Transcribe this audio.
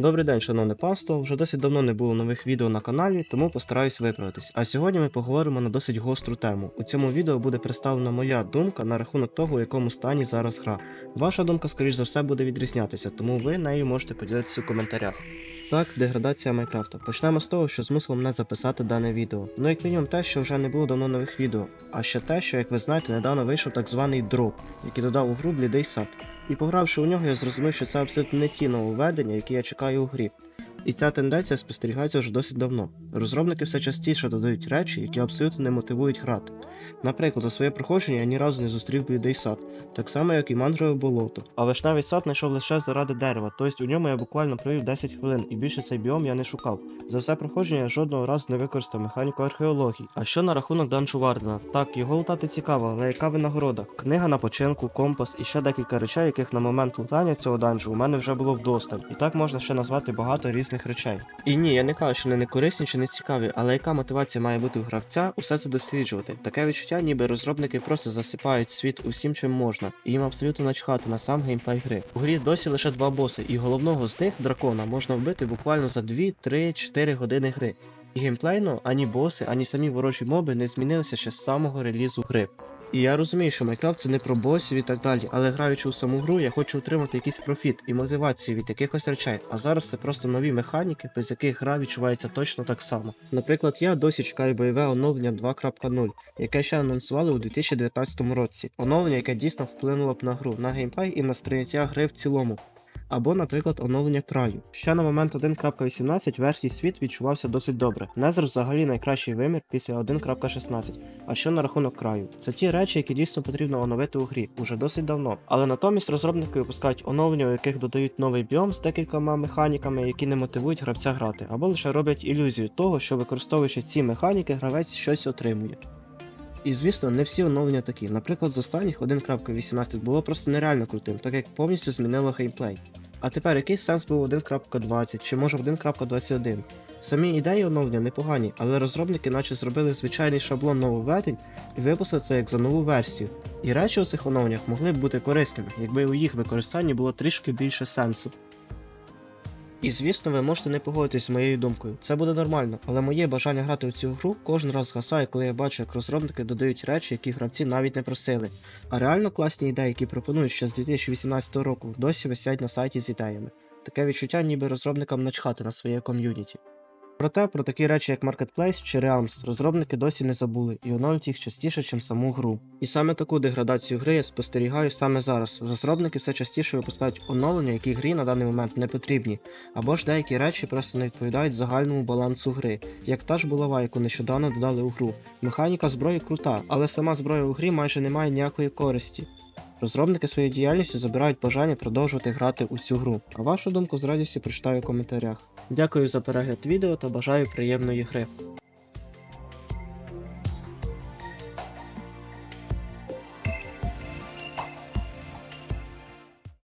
Добрий день, шановне панство. Вже досить давно не було нових відео на каналі, тому постараюсь виправитись. А сьогодні ми поговоримо на досить гостру тему. У цьому відео буде представлена моя думка на рахунок того, у якому стані зараз гра. Ваша думка, скоріш за все, буде відрізнятися, тому ви нею можете поділитися у коментарях. Так, деградація Майнкрафта. Почнемо з того, що змусило мене записати дане відео. Ну, як мінімум те, що вже не було давно нових відео. А ще те, що, як ви знаєте, недавно вийшов так званий дроп, який додав у гру блідий сад. І погравши у нього, я зрозумів, що це абсолютно не ті нововведення, які я чекаю у грі. І ця тенденція спостерігається вже досить давно. Розробники все частіше додають речі, які абсолютно не мотивують грати. Наприклад, за своє проходження я ні разу не зустрів блідий сад, так само як і мангрове болото. А вишневий сад знайшов лише заради дерева, тобто у ньому я буквально провів 10 хвилин, і більше цей біом я не шукав. За все проходження я жодного разу не використав механіку археології. А що на рахунок Данчу Вардена? Так, його лутати цікаво, але яка винагорода? Книга на починку, компас і ще декілька речей, яких на момент лутання цього данжу у мене вже було вдосталь. І так можна ще назвати багато різних речей. І ні, я не кажу, що вони не корисні чи не цікаві, але яка мотивація має бути у гравця усе це досліджувати? Таке відчуття, ніби розробники просто засипають світ усім, чим можна, і їм абсолютно начхати на сам геймплей гри. У грі досі лише два боси, і головного з них, дракона, можна вбити буквально за 2, 3, 4 години гри. І геймплейно ані боси, ані самі ворожі моби не змінилися ще з самого релізу гри. І я розумію, що Майнкрафт це не про босів і так далі, але граючи у саму гру, я хочу отримати якийсь профіт і мотивацію від якихось речей. А зараз це просто нові механіки, без яких гра відчувається точно так само. Наприклад, я досі чекаю бойове оновлення 2.0, яке ще анонсували у 2019 році. Оновлення, яке дійсно вплинуло б на гру, на геймплей і на сприйняття гри в цілому. Або, наприклад, оновлення краю. Ще на момент 1.18 верхній світ відчувався досить добре. Незер взагалі найкращий вимір після 1.16. А що на рахунок краю? Це ті речі, які дійсно потрібно оновити у грі уже досить давно. Але натомість розробники випускають оновлення, у яких додають новий біом з декількома механіками, які не мотивують гравця грати, або лише роблять ілюзію того, що використовуючи ці механіки, гравець щось отримує. І звісно, не всі оновлення такі. Наприклад, з останніх 1.18 було просто нереально крутим, так як повністю змінило геймплей. А тепер який сенс був 1.20 чи може 1.21? Самі ідеї оновлення непогані, але розробники наче зробили звичайний шаблон нововведень і випустили це як за нову версію. І речі у цих оновленнях могли б бути корисними, якби у їх використанні було трішки більше сенсу. І звісно, ви можете не погодитись з моєю думкою. Це буде нормально, але моє бажання грати у цю гру кожен раз згасає, коли я бачу, як розробники додають речі, які гравці навіть не просили. А реально класні ідеї, які пропонують ще з 2018 року, досі висять на сайті з ідеями. Таке відчуття, ніби розробникам начхати на своє ком'юніті. Проте про такі речі, як Marketplace чи Realms, розробники досі не забули і оновлюють їх частіше, ніж саму гру. І саме таку деградацію гри я спостерігаю саме зараз. Розробники все частіше випускають оновлення, які грі на даний момент не потрібні, або ж деякі речі просто не відповідають загальному балансу гри, як та ж булава, яку нещодавно додали у гру. Механіка зброї крута, але сама зброя у грі майже не має ніякої користі. Розробники своєю діяльністю забирають бажання продовжувати грати у цю гру. А вашу думку з радістю прочитаю в коментарях. Дякую за перегляд відео та бажаю приємної гри.